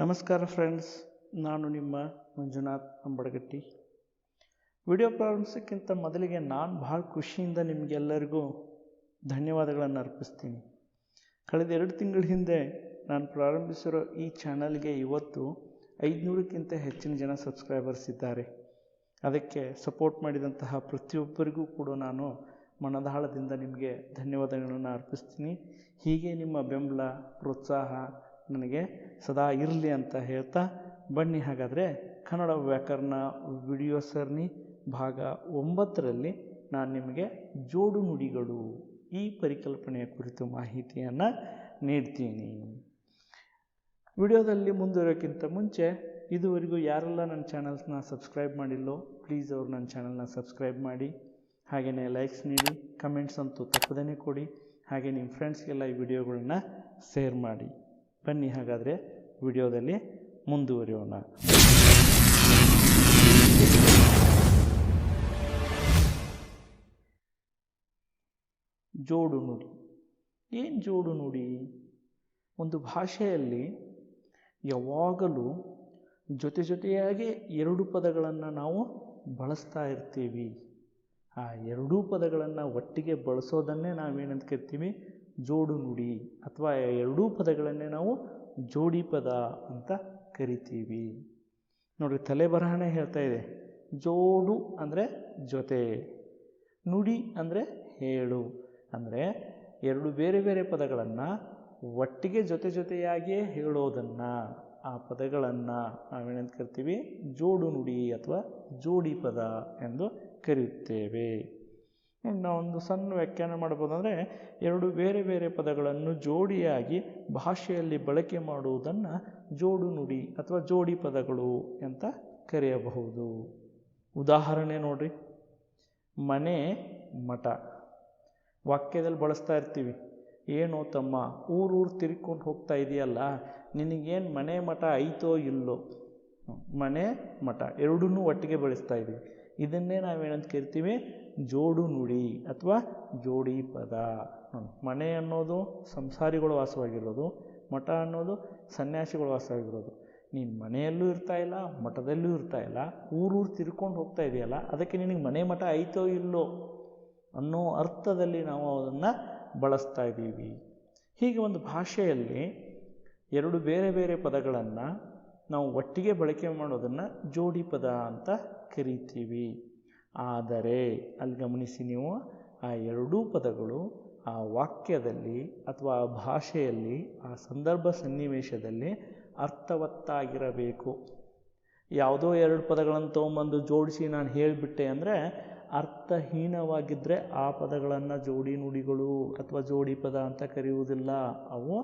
ನಮಸ್ಕಾರ ಫ್ರೆಂಡ್ಸ್ ನಾನು ನಿಮ್ಮ ಮಂಜುನಾಥ್ ಅಂಬಡಗಟ್ಟಿ. ವಿಡಿಯೋ ಪ್ರಾರಂಭಿಸೋಕ್ಕಿಂತ ಮೊದಲಿಗೆ ನಾನು ಭಾಳ ಖುಷಿಯಿಂದ ನಿಮಗೆಲ್ಲರಿಗೂ ಧನ್ಯವಾದಗಳನ್ನು ಅರ್ಪಿಸ್ತೀನಿ. ಕಳೆದ ಎರಡು ತಿಂಗಳ ಹಿಂದೆ ನಾನು ಪ್ರಾರಂಭಿಸಿರೋ ಈ ಚಾನಲ್ಗೆ ಇವತ್ತು ಐದುನೂರಕ್ಕಿಂತ ಹೆಚ್ಚಿನ ಜನ ಸಬ್ಸ್ಕ್ರೈಬರ್ಸ್ ಇದ್ದಾರೆ. ಅದಕ್ಕೆ ಸಪೋರ್ಟ್ ಮಾಡಿದಂತಹ ಪ್ರತಿಯೊಬ್ಬರಿಗೂ ಕೂಡ ನಾನು ಮನದಾಳದಿಂದ ನಿಮಗೆ ಧನ್ಯವಾದಗಳನ್ನು ಅರ್ಪಿಸ್ತೀನಿ. ಹೀಗೆ ನಿಮ್ಮ ಬೆಂಬಲ, ಪ್ರೋತ್ಸಾಹ ನನಗೆ ಸದಾ ಇರಲಿ ಅಂತ ಹೇಳ್ತಾ ಬನ್ನಿ. ಹಾಗಾದರೆ ಕನ್ನಡ ವ್ಯಾಕರಣ ವಿಡಿಯೋ ಸರಣಿ ಭಾಗ ಒಂಬತ್ತರಲ್ಲಿ ನಾನು ನಿಮಗೆ ಜೋಡು ನುಡಿಗಳು ಈ ಪರಿಕಲ್ಪನೆಯ ಕುರಿತು ಮಾಹಿತಿಯನ್ನು ನೀಡ್ತೀನಿ. ವಿಡಿಯೋದಲ್ಲಿ ಮುಂದುವರೋಕ್ಕಿಂತ ಮುಂಚೆ ಇದುವರೆಗೂ ಯಾರೆಲ್ಲ ನನ್ನ ಚಾನಲ್ಸ್ನ ಸಬ್ಸ್ಕ್ರೈಬ್ ಮಾಡಿಲ್ಲೋ ಪ್ಲೀಸ್ ಅವರು ನನ್ನ ಚಾನಲ್ನ ಸಬ್ಸ್ಕ್ರೈಬ್ ಮಾಡಿ. ಹಾಗೆಯೇ ಲೈಕ್ಸ್ ನೀಡಿ, ಕಮೆಂಟ್ಸ್ ಅಂತೂ ತಪ್ಪದೇ ಕೊಡಿ. ಹಾಗೆ ನಿಮ್ಮ ಫ್ರೆಂಡ್ಸ್ಗೆಲ್ಲ ಈ ವಿಡಿಯೋಗಳನ್ನ ಶೇರ್ ಮಾಡಿ. ಬನ್ನಿ ಹಾಗಾದರೆ ವಿಡಿಯೋದಲ್ಲಿ ಮುಂದುವರಿಯೋಣ. ಜೋಡು ನುಡಿ. ಏನು ಜೋಡು ನುಡಿ? ಒಂದು ಭಾಷೆಯಲ್ಲಿ ಯಾವಾಗಲೂ ಜೊತೆ ಜೊತೆಯಾಗಿ ಎರಡು ಪದಗಳನ್ನು ನಾವು ಬಳಸ್ತಾ ಇರ್ತೀವಿ. ಆ ಎರಡೂ ಪದಗಳನ್ನು ಒಟ್ಟಿಗೆ ಬಳಸೋದನ್ನೇ ನಾವೇನಂತ ಕರಿತೀವಿ ಜೋಡು ನುಡಿ ಅಥವಾ ಎರಡೂ ಪದಗಳನ್ನೇ ನಾವು ಜೋಡಿ ಪದ ಅಂತ ಕರಿತೀವಿ. ನೋಡಿ ತಲೆ ಬರಹನೇ ಹೇಳ್ತಾ ಇದೆ. ಜೋಡು ಅಂದರೆ ಜೊತೆ, ನುಡಿ ಅಂದರೆ ಹೇಳು. ಅಂದರೆ ಎರಡು ಬೇರೆ ಬೇರೆ ಪದಗಳನ್ನು ಒಟ್ಟಿಗೆ ಜೊತೆ ಜೊತೆಯಾಗಿಯೇ ಹೇಳೋದನ್ನು. ಆ ಪದಗಳನ್ನು ನಾವೇನಂತ ಕರಿತೀವಿ? ಜೋಡು ನುಡಿ ಅಥವಾ ಜೋಡಿ ಪದ ಎಂದು ಕರೆಯುತ್ತೇವೆ. ನಾವೊಂದು ಸಣ್ಣ ವ್ಯಾಖ್ಯಾನ ಮಾಡ್ಬೋದಂದರೆ ಎರಡು ಬೇರೆ ಬೇರೆ ಪದಗಳನ್ನು ಜೋಡಿಯಾಗಿ ಭಾಷೆಯಲ್ಲಿ ಬಳಕೆ ಮಾಡುವುದನ್ನು ಜೋಡು ನುಡಿ ಅಥವಾ ಜೋಡಿ ಪದಗಳು ಅಂತ ಕರೆಯಬಹುದು. ಉದಾಹರಣೆ ನೋಡಿರಿ. ಮನೆ, ಮಠ. ವಾಕ್ಯದಲ್ಲಿ ಬಳಸ್ತಾ ಇರ್ತೀವಿ. ಏನೋ ತಮ್ಮ, ಊರೂರು ತಿರ್ಕೊಂಡು ಹೋಗ್ತಾ ಇದೆಯಲ್ಲ, ನಿನಗೇನು ಮನೆ, ಮಠ ಐತೋ ಇಲ್ಲೋ? ಮನೆ, ಮಠ ಎರಡನ್ನೂ ಒಟ್ಟಿಗೆ ಬಳಸ್ತಾ ಇದ್ದೀವಿ ಇದನ್ನೇ ನಾವೇನಂತ ಕರಿತೀವಿ? ಜೋಡು ನುಡಿ ಅಥವಾ ಜೋಡಿ ಪದ. ಮನೆ ಅನ್ನೋದು ಸಂಸಾರಿಗಳು ವಾಸವಾಗಿರೋದು, ಮಠ ಅನ್ನೋದು ಸನ್ಯಾಸಿಗಳು ವಾಸವಾಗಿರೋದು. ನೀನು ಮನೆಯಲ್ಲೂ ಇರ್ತಾ ಇಲ್ಲ, ಮಠದಲ್ಲೂ ಇರ್ತಾ ಇಲ್ಲ ಊರೂರು ತಿರ್ಕೊಂಡು ಹೋಗ್ತಾ ಇದೆಯಲ್ಲ, ಅದಕ್ಕೆ ನಿನಗೆ ಮನೆ ಮಠ ಐತೋ ಇಲ್ಲೋ ಅನ್ನೋ ಅರ್ಥದಲ್ಲಿ ನಾವು ಅದನ್ನು ಬಳಸ್ತಾ ಇದ್ದೀವಿ. ಹೀಗೆ ಒಂದು ಭಾಷೆಯಲ್ಲಿ ಎರಡು ಬೇರೆ ಬೇರೆ ಪದಗಳನ್ನು ನಾವು ಒಟ್ಟಿಗೆ ಬಳಕೆ ಮಾಡೋದನ್ನು ಜೋಡಿ ಪದ ಅಂತ ಕರಿತೀವಿ. ಆದರೆ, ಅಲ್ಲಿ ಗಮನಿಸಿ ನೀವು ಆ ಎರಡೂ ಪದಗಳು ಆ ವಾಕ್ಯದಲ್ಲಿ ಅಥವಾ ಆ ಭಾಷೆಯಲ್ಲಿ, ಆ ಸಂದರ್ಭ ಸನ್ನಿವೇಶದಲ್ಲಿ ಅರ್ಥವತ್ತಾಗಿರಬೇಕು. ಯಾವುದೋ ಎರಡು ಪದಗಳನ್ನು ತೊಗೊಂಬಂದು ಜೋಡಿಸಿ ನಾನು ಹೇಳಿಬಿಟ್ಟೆ ಅಂದರೆ ಅರ್ಥಹೀನವಾಗಿದ್ದರೆ ಆ ಪದಗಳನ್ನು ಜೋಡಿ ನುಡಿಗಳು ಅಥವಾ ಜೋಡಿ ಪದ ಅಂತ ಕರೆಯುವುದಿಲ್ಲ. ಅವು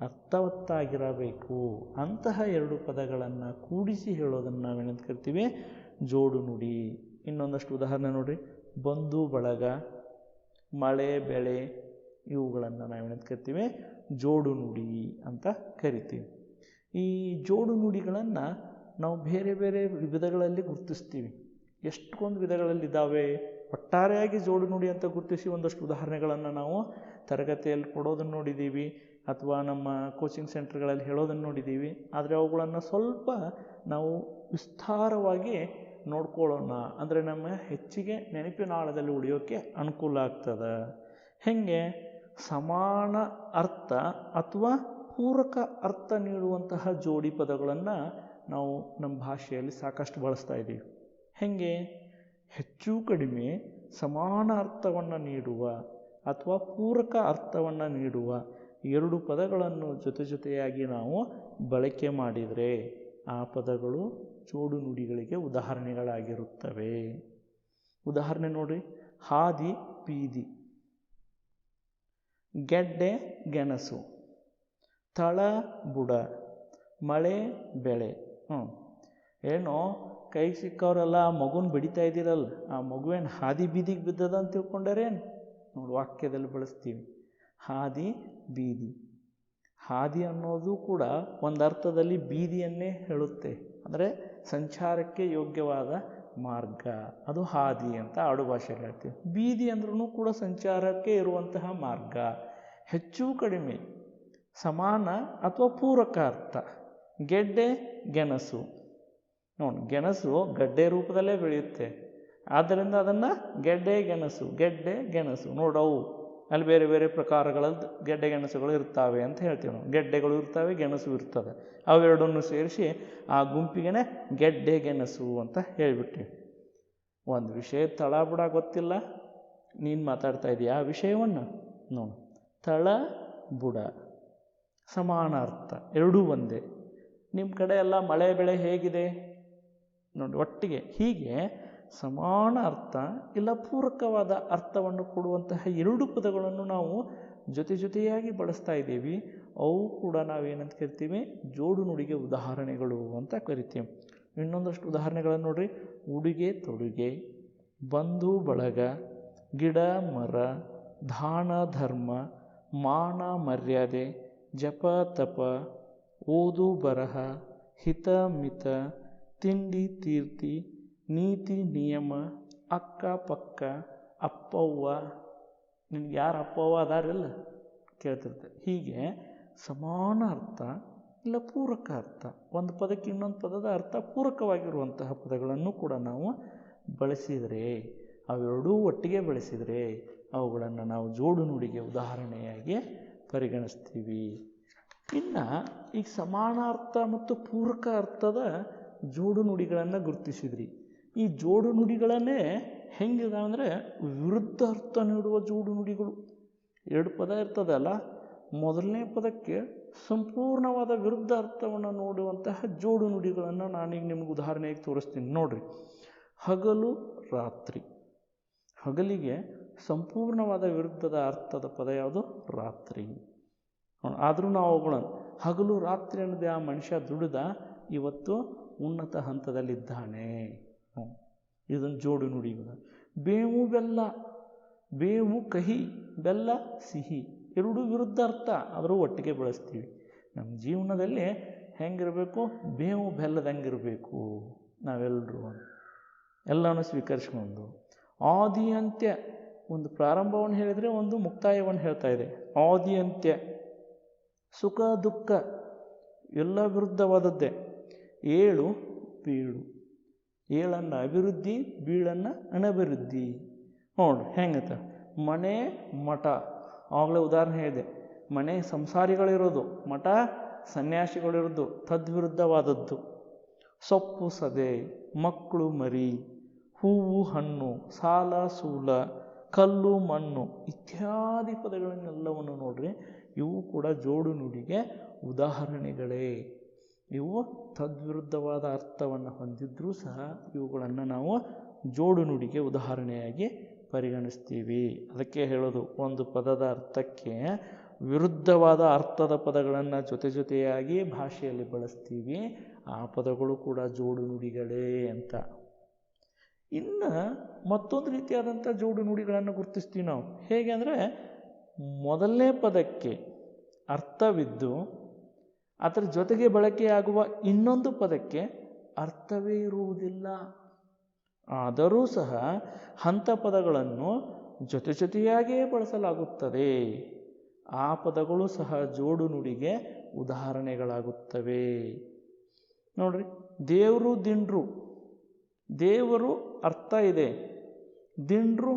ಅರ್ಥವತ್ತಾಗಿರಬೇಕು. ಅಂತಹ ಎರಡು ಪದಗಳನ್ನು ಕೂಡಿಸಿ ಹೇಳೋದನ್ನು ನಾವೇನಂತ ಕರಿತೀವಿ? ಜೋಡು ನುಡಿ. ಇನ್ನೊಂದಷ್ಟು ಉದಾಹರಣೆ ನೋಡಿರಿ. ಬಂಧು, ಬಳಗ, ಮಳೆ, ಬೆಳೆ, ಇವುಗಳನ್ನು ನಾವು ಏನಂತ ಕರಿತೀವಿ? ಜೋಡು ನುಡಿ ಅಂತ ಕರಿತೀವಿ. ಈ ಜೋಡು ನುಡಿಗಳನ್ನು ನಾವು ಬೇರೆ ಬೇರೆ ವಿಧಗಳಲ್ಲಿ ಗುರುತಿಸ್ತೀವಿ. ಎಷ್ಟೊಂದು ವಿಧಗಳಲ್ಲಿದ್ದಾವೆ ಒಟ್ಟಾರೆಯಾಗಿ ಜೋಡು ನುಡಿ ಅಂತ ಗುರುತಿಸಿ ಒಂದಷ್ಟು ಉದಾಹರಣೆಗಳನ್ನು ನಾವು ತರಗತಿಯಲ್ಲಿ ಕೊಡೋದನ್ನು ನೋಡಿದ್ದೀವಿ ಅಥವಾ ನಮ್ಮ ಕೋಚಿಂಗ್ ಸೆಂಟರ್ಗಳಲ್ಲಿ ಹೇಳೋದನ್ನು ನೋಡಿದ್ದೀವಿ ಆದರೆ ಅವುಗಳನ್ನು ಸ್ವಲ್ಪ ನಾವು ವಿಸ್ತಾರವಾಗಿ ನೋಡ್ಕೊಳ್ಳೋಣ. ಅಂದರೆ ನಮ್ಮ ಹೆಚ್ಚಿಗೆ ನೆನಪಿನ ಆಳದಲ್ಲಿ ಉಳಿಯೋಕ್ಕೆ ಅನುಕೂಲ ಆಗ್ತದೆ. ಹೇಗೆ? ಸಮಾನ ಅರ್ಥ ಅಥವಾ ಪೂರಕ ಅರ್ಥ ನೀಡುವಂತಹ ಜೋಡಿ ಪದಗಳನ್ನು ನಾವು ನಮ್ಮ ಭಾಷೆಯಲ್ಲಿ ಸಾಕಷ್ಟು ಬಳಸ್ತಾ ಇದ್ದೀವಿ. ಹೇಗೆ? ಹೆಚ್ಚು ಕಡಿಮೆ ಸಮಾನ ಅರ್ಥವನ್ನು ನೀಡುವ ಅಥವಾ ಪೂರಕ ಅರ್ಥವನ್ನು ನೀಡುವ ಎರಡು ಪದಗಳನ್ನು ಜೊತೆ ಜೊತೆಯಾಗಿ ನಾವು ಬಳಕೆ ಮಾಡಿದರೆ ಆ ಪದಗಳು ಜೋಡು ನುಡಿಗಳಿಗೆ ಉದಾಹರಣೆಗಳಾಗಿರುತ್ತವೆ. ಉದಾಹರಣೆ ನೋಡಿ ಹಾದಿ, ಬೀದಿ, ಗೆಡ್ಡೆ, ಗೆಣಸು, ತಳ, ಬುಡ, ಮಳೆ, ಬೆಳೆ. ಹ್ಞೂ ಏನೋ ಕೈ ಸಿಕ್ಕವರೆಲ್ಲ ಆ ಮಗುನ ಬಡಿತಾ ಇದ್ದೀರಲ್ಲ, ಆ ಮಗುವೇನು ಹಾದಿ ಬೀದಿಗೆ ಬಿದ್ದದ ಅಂತ ತಿಳ್ಕೊಂಡಾರೇನು? ನೋಡಿ ವಾಕ್ಯದಲ್ಲಿ ಬಳಸ್ತೀವಿ. ಹಾದಿ, ಬೀದಿ. ಹಾದಿ ಅನ್ನೋದು ಕೂಡ ಒಂದು ಅರ್ಥದಲ್ಲಿ ಬೀದಿಯನ್ನೇ ಹೇಳುತ್ತೆ. ಅಂದರೆ ಸಂಚಾರಕ್ಕೆ ಯೋಗ್ಯವಾದ ಮಾರ್ಗ. ಅದು ಹಾದಿ ಅಂತ ಆಡು ಭಾಷೆಯಲ್ಲಿ ಹೇಳ್ತೀವಿ. ಬೀದಿ ಅಂದ್ರೂ ಕೂಡ ಸಂಚಾರಕ್ಕೆ ಇರುವಂತಹ ಮಾರ್ಗ. ಹೆಚ್ಚು ಕಡಿಮೆ ಸಮಾನ ಅಥವಾ ಪೂರಕ ಅರ್ಥ. ಗೆಡ್ಡೆ, ಗೆಣಸು. ನೋಡಿ, ಗೆಣಸು ಗಡ್ಡೆ ರೂಪದಲ್ಲೇ ಬೆಳೆಯುತ್ತೆ. ಆದ್ದರಿಂದ ಅದನ್ನು ಗೆಡ್ಡೆ, ಗೆಣಸು ಗೆಡ್ಡೆ, ಗೆಣಸು ನೋಡವು. ಅಲ್ಲಿ ಬೇರೆ ಬೇರೆ ಪ್ರಕಾರಗಳದ್ದು ಗೆಡ್ಡೆ ಗೆಣಸುಗಳು ಇರ್ತವೆ ಅಂತ ಹೇಳ್ತೀವಿ ನಾವು. ಗೆಡ್ಡೆಗಳು ಇರ್ತವೆ, ಗೆಣಸು ಇರ್ತದೆ. ಅವೆರಡನ್ನು ಸೇರಿಸಿ ಆ ಗುಂಪಿಗೆ ಗೆಡ್ಡೆ ಗೆಣಸು ಅಂತ ಹೇಳಿಬಿಟ್ಟಿವಿ ಒಂದು ವಿಷಯ ತಳ ಬುಡ ಗೊತ್ತಿಲ್ಲ. ನೀನು ಮಾತಾಡ್ತಾ ಇದೀಯ ಆ ವಿಷಯವನ್ನು? ನೋಡು. ತಳ ಬುಡ ಸಮಾನಾರ್ಥ. ಎರಡೂ ಒಂದೇ. ನಿಮ್ಮ ಕಡೆ ಎಲ್ಲ ಮಳೆ, ಬೆಳೆ ಹೇಗಿದೆ? ನೋಡಿ, ಒಟ್ಟಿಗೆ ಹೀಗೆ ಸಮಾನ ಅರ್ಥ ಇಲ್ಲ ಪೂರಕವಾದ ಅರ್ಥವನ್ನು ಕೊಡುವಂತಹ ಎರಡು ಪದಗಳನ್ನು ನಾವು ಜೊತೆ ಜೊತೆಯಾಗಿ ಬಳಸ್ತಾ ಇದ್ದೀವಿ. ಅವು ಕೂಡ ನಾವೇನಂತ ಕರಿತೀವಿ? ಜೋಡು ನುಡಿಗೆ ಉದಾಹರಣೆಗಳು ಅಂತ ಕರಿತೀವಿ. ಇನ್ನೊಂದಷ್ಟು ಉದಾಹರಣೆಗಳನ್ನು ನೋಡ್ರಿ. ಉಡುಗೆ ತೊಡುಗೆ, ಬಂಧು ಬಳಗ, ಗಿಡ ಮರ, ದಾನ ಧರ್ಮ, ಮಾನ ಮರ್ಯಾದೆ, ಜಪ ತಪ, ಓದು ಬರಹ, ಹಿತ ಮಿತ, ತಿಂಡಿ ತೀರ್ತಿ ನೀತಿ ನಿಯಮ, ಅಕ್ಕ ಪಕ್ಕ, ಅಪ್ಪವ್ವ, ನಿನ್ಗೆ ಯಾರು ಅಪ್ಪವ್ವ ಅದಾರಲ್ಲ? ಕೇಳ್ತಿರ್ತಾರೆ ಹೀಗೆ ಸಮಾನ ಅರ್ಥ ಇಲ್ಲ ಪೂರಕ ಅರ್ಥ. ಒಂದು ಪದಕ್ಕೆ ಇನ್ನೊಂದು ಪದದ ಅರ್ಥ ಪೂರಕವಾಗಿರುವಂತಹ ಪದಗಳನ್ನು ಕೂಡ ನಾವು ಬಳಸಿದರೆ, ಅವೆರಡೂ ಒಟ್ಟಿಗೆ ಬಳಸಿದರೆ ಅವುಗಳನ್ನು ನಾವು ಜೋಡು ನುಡಿಗೆ ಉದಾಹರಣೆಯಾಗಿ ಪರಿಗಣಿಸ್ತೀವಿ. ಇನ್ನು ಈಗ ಸಮಾನಾರ್ಥ ಮತ್ತು ಪೂರಕ ಅರ್ಥದ ಜೋಡು ನುಡಿಗಳನ್ನು ಗುರುತಿಸಿದ್ರಿ. ಈ ಜೋಡು ನುಡಿಗಳನ್ನೇ ಹೆಂಗಿದೆ ಅಂದರೆ ವಿರುದ್ಧ ಅರ್ಥ ನೀಡುವ ಜೋಡು ನುಡಿಗಳು. ಎರಡು ಪದ ಇರ್ತದಲ್ಲ ಮೊದಲನೇ ಪದಕ್ಕೆ ಸಂಪೂರ್ಣವಾದ ವಿರುದ್ಧ ಅರ್ಥವನ್ನು ನೋಡುವಂತಹ ಜೋಡು ನುಡಿಗಳನ್ನು ನಾನೀಗ ನಿಮ್ಗೆ ಉದಾಹರಣೆಯಾಗಿ ತೋರಿಸ್ತೀನಿ. ನೋಡಿರಿ. ಹಗಲು, ರಾತ್ರಿ. ಹಗಲಿಗೆ ಸಂಪೂರ್ಣವಾದ ವಿರುದ್ಧದ ಅರ್ಥದ ಪದ ಯಾವುದು? ರಾತ್ರಿ. ಆದರೂ ನಾವು ಅವುಗಳನ್ನು ಹಗಲು, ರಾತ್ರಿ ಅನ್ನೋದು ಆ ಮನುಷ್ಯ ದುಡಿದ ಇವತ್ತು ಉನ್ನತ ಹಂತದಲ್ಲಿದ್ದಾನೆ. ಇದೊಂದು ಜೋಡು ನುಡಿಗಳು ಬೇವು, ಬೆಲ್ಲ. ಬೇವು, ಕಹಿ, ಬೆಲ್ಲ, ಸಿಹಿ ಎರಡೂ ವಿರುದ್ಧ ಅರ್ಥ. ಆದರೂ ಒಟ್ಟಿಗೆ ಬಳಸ್ತೀವಿ. ನಮ್ಮ ಜೀವನದಲ್ಲಿ ಹೆಂಗಿರಬೇಕು? ಬೇವು ಬೆಲ್ಲದಂಗಿರಬೇಕು ನಾವೆಲ್ಲರೂ ಎಲ್ಲನೂ ಸ್ವೀಕರಿಸ್ಕೊಂಡು. ಆದಿ ಅಂತ್ಯ ಒಂದು ಪ್ರಾರಂಭವನ್ನು ಹೇಳಿದರೆ ಒಂದು ಮುಕ್ತಾಯವನ್ನು ಹೇಳ್ತಾ ಇದೆ. ಆದಿ ಅಂತ್ಯ ಸುಖ, ದುಃಖ ಎಲ್ಲ ವಿರುದ್ಧವಾದದ್ದೇ. ಏಳು ಬೀಳು ಏಳನ್ನು ಅಭಿವೃದ್ಧಿ, ಬೀಳನ್ನು ಅನಭಿವೃದ್ಧಿ. ನೋಡ್ರಿ ಹೆಂಗತ್ತ ಮನೆ, ಮಠ. ಆವಾಗಲೇ ಉದಾಹರಣೆ ಹೇಳಿದೆ. ಮನೆ ಸಂಸಾರಿಗಳಿರೋದು, ಮಠ ಸನ್ಯಾಸಿಗಳಿರೋದು, ತದ್ವಿರುದ್ಧವಾದದ್ದು. ಸೊಪ್ಪು ಸದೆ, ಮಕ್ಕಳು ಮರಿ, ಹೂವು ಹಣ್ಣು, ಸಾಲ ಸೂಲ, ಕಲ್ಲು ಮಣ್ಣು ಇತ್ಯಾದಿ ಪದಗಳನ್ನೆಲ್ಲವನ್ನು ನೋಡ್ರಿ, ಇವು ಕೂಡ ಜೋಡು ನುಡಿಗೆ ಉದಾಹರಣೆಗಳೇ. ಇವು ತದ್ವಿರುದ್ಧವಾದ ಅರ್ಥವನ್ನು ಹೊಂದಿದ್ರೂ ಸಹ ಇವುಗಳನ್ನು ನಾವು ಜೋಡು ನುಡಿಗೆ ಉದಾಹರಣೆಯಾಗಿ ಪರಿಗಣಿಸ್ತೀವಿ. ಅದಕ್ಕೆ ಹೇಳೋದು, ಒಂದು ಪದದ ಅರ್ಥಕ್ಕೆ ವಿರುದ್ಧವಾದ ಅರ್ಥದ ಪದಗಳನ್ನು ಜೊತೆ ಜೊತೆಯಾಗಿ ಭಾಷೆಯಲ್ಲಿ ಬಳಸ್ತೀವಿ. ಆ ಪದಗಳು ಕೂಡ ಜೋಡು ನುಡಿಗಳೇ ಅಂತ. ಇನ್ನು ಮತ್ತೊಂದು ರೀತಿಯಾದಂಥ ಜೋಡು ನುಡಿಗಳನ್ನು ಗುರುತಿಸ್ತೀವಿ ನಾವು. ಹೇಗೆ ಅಂದರೆ, ಮೊದಲನೇ ಪದಕ್ಕೆ ಅರ್ಥವಿದ್ದು ಅದರ ಜೊತೆಗೆ ಬಳಕೆಯಾಗುವ ಇನ್ನೊಂದು ಪದಕ್ಕೆ ಅರ್ಥವೇ ಇರುವುದಿಲ್ಲ. ಆದರೂ ಸಹ ಹಂತ ಪದಗಳನ್ನು ಜೊತೆ ಜೊತೆಯಾಗಿಯೇ ಬಳಸಲಾಗುತ್ತದೆ. ಆ ಪದಗಳು ಸಹ ಜೋಡು ನುಡಿಗೆ ಉದಾಹರಣೆಗಳಾಗುತ್ತವೆ. ನೋಡ್ರಿ, ದೇವರು ದಿಂಡ್ರು. ದೇವರು ಅರ್ಥ ಇದೆ. ದಿಂಡ್ರು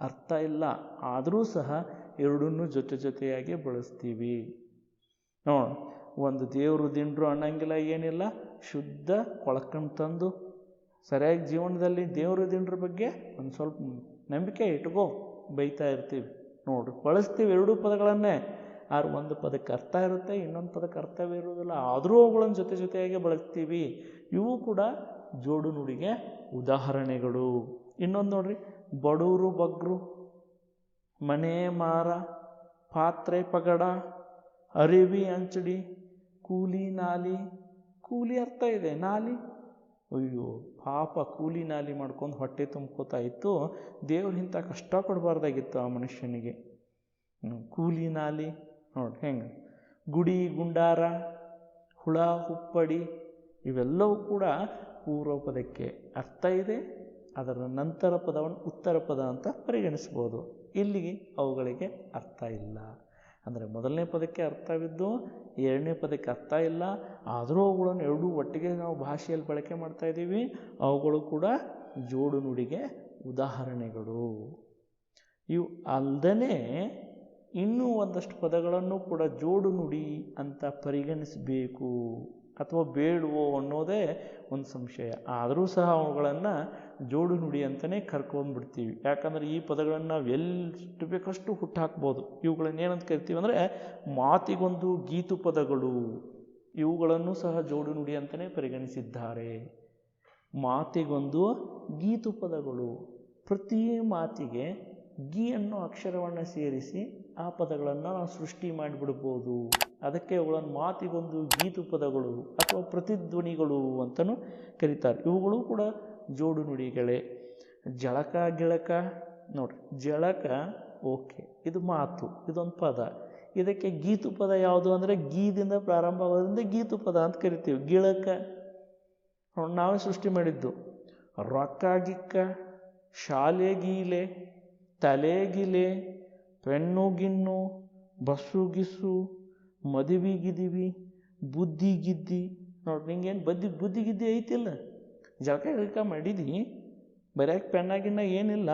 ಅರ್ಥ ಇಲ್ಲ. ಆದರೂ ಸಹ ಎರಡನ್ನೂ ಜೊತೆ ಜೊತೆಯಾಗಿ ಬಳಸ್ತೀವಿ. ನೋಡಿ ಒಂದು ದೇವರು ದಿಂಡ್ರು ಅನ್ನಂಗಿಲ್ಲ, ಏನಿಲ್ಲ. ಶುದ್ಧ ಕೊಳಕನ್ನು ತಂದು ಸರಿಯಾಗಿ ಜೀವನದಲ್ಲಿ ದೇವರು ದಿಂಡ್ರ ಬಗ್ಗೆ ಒಂದು ಸ್ವಲ್ಪ ನಂಬಿಕೆ ಇಟ್ಕೋ, ಬೈತಾ ಇರ್ತೀವಿ. ನೋಡ್ರಿ, ಬಳಸ್ತೀವಿ ಎರಡೂ ಪದಗಳನ್ನೇ. ಆದ್ರೆ ಒಂದು ಪದಕ್ಕೆ ಅರ್ಥ ಇರುತ್ತೆ, ಇನ್ನೊಂದು ಪದಕ್ಕೆ ಅರ್ಥವೇ ಇರುವುದಿಲ್ಲ. ಆದರೂ ಅವುಗಳನ್ನು ಜೊತೆ ಜೊತೆಯಾಗಿ ಬಳಸ್ತೀವಿ. ಇವು ಕೂಡ ಜೋಡು ನುಡಿಗೆ ಉದಾಹರಣೆಗಳು. ಇನ್ನೊಂದು ನೋಡ್ರಿ ಬಡವರು ಬಗ್ರು, ಮನೆ ಮಾರ, ಪಾತ್ರೆ ಪಗಡ, ಅರಿವಿ ಅಂಚಡಿ ಕೂಲಿ, ನಾಲಿ. ಕೂಲಿ ಅರ್ಥ ಇದೆ. ನಾಲಿ. ಅಯ್ಯೋ, ಪಾಪ ಕೂಲಿ, ನಾಲಿ ಮಾಡ್ಕೊಂಡು ಹೊಟ್ಟೆ ತುಂಬ್ಕೋತಾ ಇತ್ತು. ದೇವ್ರು ಇಂಥ ಕಷ್ಟ ಕೊಡಬಾರ್ದಾಗಿತ್ತು ಆ ಮನುಷ್ಯನಿಗೆ. ಕೂಲಿ, ನಾಲಿ. ನೋಡಿ, ಹೆಂಗೆ? ಗುಡಿ, ಗುಂಡಾರ, ಹುಳ, ಹುಪ್ಪಡಿ, ಇವೆಲ್ಲವೂ ಕೂಡ ಪೂರ್ವ ಪದಕ್ಕೆ ಅರ್ಥ ಇದೆ. ಅದರ ನಂತರ ಪದವನ್ನು ಉತ್ತರ ಪದ ಅಂತ ಪರಿಗಣಿಸ್ಬೋದು. ಇಲ್ಲಿಗೆ ಅವುಗಳಿಗೆ ಅರ್ಥ ಇಲ್ಲ. ಅಂದರೆ ಮೊದಲನೇ ಪದಕ್ಕೆ ಅರ್ಥವಿದ್ದು ಎರಡನೇ ಪದಕ್ಕೆ ಅರ್ಥ ಇಲ್ಲ. ಆದರೂ ಅವುಗಳನ್ನು ಎರಡೂ ಒಟ್ಟಿಗೆ ನಾವು ಭಾಷೆಯಲ್ಲಿ ಬಳಕೆ ಮಾಡ್ತಾ ಇದ್ದೀವಿ. ಅವುಗಳು ಕೂಡ ಜೋಡು ನುಡಿಗೆ ಉದಾಹರಣೆಗಳು. ಇವು ಅಲ್ಲದೇ ಇನ್ನೂ ಒಂದಷ್ಟು ಪದಗಳನ್ನು ಕೂಡ ಜೋಡು ನುಡಿ ಅಂತ ಪರಿಗಣಿಸಬೇಕು. ಅಥವಾ ಬೇಡವೋ ಅನ್ನೋದೇ ಒಂದು ಸಂಶಯ. ಆದರೂ ಸಹ ಅವುಗಳನ್ನು ಜೋಡು ನುಡಿ ಅಂತಲೇ ಕರ್ಕೊಂಡ್ಬಿಡ್ತೀವಿ. ಯಾಕಂದರೆ ಈ ಪದಗಳನ್ನು ನಾವು ಬೇಕಷ್ಟು ಹುಟ್ಟಾಕ್ಬೋದು ಇವುಗಳನ್ನು ಏನಂತ ಕರಿತೀವಿ ಅಂದರೆ ಮಾತಿಗೊಂದು ಗೀತು ಪದಗಳು. ಇವುಗಳನ್ನು ಸಹ ಜೋಡು ನುಡಿ ಅಂತಲೇ ಪರಿಗಣಿಸಿದ್ದಾರೆ. ಮಾತಿಗೊಂದು ಗೀತು ಪದಗಳು. ಪ್ರತಿ ಮಾತಿಗೆ ಗೀ ಅನ್ನೋ ಅಕ್ಷರವನ್ನು ಸೇರಿಸಿ ಆ ಪದಗಳನ್ನು ನಾವು ಸೃಷ್ಟಿ ಮಾಡಿಬಿಡ್ಬೋದು. ಅದಕ್ಕೆ ಅವುಗಳನ್ನು ಮಾತಿಗೊಂದು ಗೀತು ಪದಗಳು ಅಥವಾ ಪ್ರತಿಧ್ವನಿಗಳು ಅಂತಲೂ ಕರೀತಾರೆ. ಇವುಗಳು ಕೂಡ ಜೋಡು ನುಡಿಗಳೇ. ಜಳಕ ಗಿಳಕ, ನೋಡ್ರಿ, ಜಳಕ, ಓಕೆ, ಇದು ಮಾತು, ಇದೊಂದು ಪದ. ಇದಕ್ಕೆ ಗೀತು ಪದ ಯಾವುದು ಅಂದರೆ ಗೀದಿಂದ ಪ್ರಾರಂಭ ಆಗೋದ್ರಿಂದ ಗೀತು ಪದ ಅಂತ ಕರಿತೀವಿ. ಗಿಳಕ. ನಾವೇ ಸೃಷ್ಟಿ ಮಾಡಿದ್ದು. ರೊಕ್ಕ ಗಿಕ್ಕ, ಶಾಲೆ ಗೀಲೆ ತಲೆಗಿಲೆ ಪೆನ್ನು ಗಿನ್ನು, ಬಸ್ಸು ಗಿಸ್ಸು, ಮದುವೆ ಗಿದಿವಿ, ಬುದ್ಧಿ ಗಿದ್ದಿ. ನೋಡ್ರಿ ನಿಂಗೇನು ಬದ್ದಿ ಬುದ್ಧಿ ಗಿದ್ದಿ ಐತಿಲ್ಲ. ಜಳಕ ಗಿಳಕ ಮಾಡಿದಿ. ಬರ್ಯಾಕೆ ಪೆನ್ನ ಏನಿಲ್ಲ.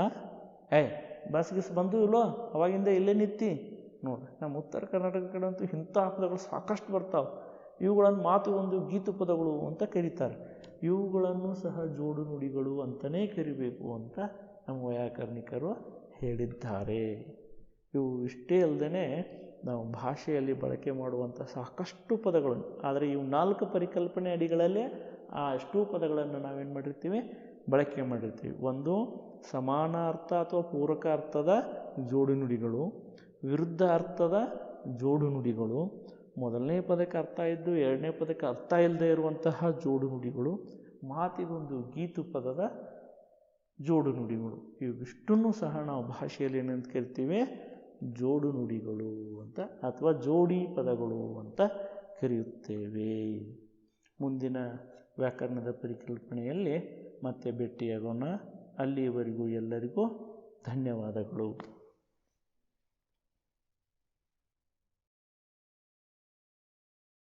ಏಯ್ ಬಸ್ ಗಿಸ್ ಬಂದು ಇಲ್ಲೋ, ಅವಾಗಿಂದ ಇಲ್ಲೇ ನಿತ್ತಿ. ನೋಡ್ರಿ ನಮ್ಮ ಉತ್ತರ ಕರ್ನಾಟಕ ಕಡೆ ಅಂತೂ ಇಂಥ ಪದಗಳು ಸಾಕಷ್ಟು ಬರ್ತಾವೆ. ಇವುಗಳನ್ನು ಮಾತು ಒಂದು ಗೀತು ಪದಗಳು ಅಂತ ಕರೀತಾರೆ. ಇವುಗಳನ್ನು ಸಹ ಜೋಡು ನುಡಿಗಳು ಅಂತಲೇ ಕರಿಬೇಕು ಅಂತ ನಮ್ಮ ವ್ಯಾಕರಣಿಕರು ಹೇಳಿದ್ದಾರೆ. ಇವು ಇಷ್ಟೇ ಅಲ್ಲದೇ ನಾವು ಭಾಷೆಯಲ್ಲಿ ಬಳಕೆ ಮಾಡುವಂಥ ಸಾಕಷ್ಟು ಪದಗಳು. ಆದರೆ ಇವು ನಾಲ್ಕು ಪರಿಕಲ್ಪನೆ ಅಡಿಗಳಲ್ಲೇ ಆ ಅಷ್ಟೂ ಪದಗಳನ್ನು ನಾವೇನು ಮಾಡಿರ್ತೀವಿ? ಬಳಕೆ ಮಾಡಿರ್ತೀವಿ. ಒಂದು, ಸಮಾನಾರ್ಥ ಅಥವಾ ಪೂರಕ ಅರ್ಥದ ಜೋಡು ನುಡಿಗಳು ವಿರುದ್ಧ ಅರ್ಥದ ಜೋಡು ನುಡಿಗಳು ಮೊದಲನೇ ಪದಕ್ಕೆ ಅರ್ಥ ಇದ್ದು ಎರಡನೇ ಪದಕ್ಕೆ ಅರ್ಥ ಇಲ್ಲದೆ ಇರುವಂತಹ ಜೋಡು ನುಡಿಗಳು ಮಾತಿಗೊಂದು ಗೀತು ಪದದ ಜೋಡು ನುಡಿಗಳು ಇವಿಷ್ಟನ್ನು ಸಹ ನಾವು ಭಾಷೆಯಲ್ಲಿ ಏನಂತ ಕರಿತೀವಿ ಜೋಡು ನುಡಿಗಳು ಅಂತ ಅಥವಾ ಜೋಡಿ ಪದಗಳು ಅಂತ ಕರೆಯುತ್ತೇವೆ. ಮುಂದಿನ ವ್ಯಾಕರಣದ ಪರಿಕಲ್ಪನೆಯಲ್ಲಿ ಮತ್ತೆ ಭೇಟಿಯಾಗೋಣ. ಅಲ್ಲಿಯವರೆಗೂ ಎಲ್ಲರಿಗೂ ಧನ್ಯವಾದಗಳು.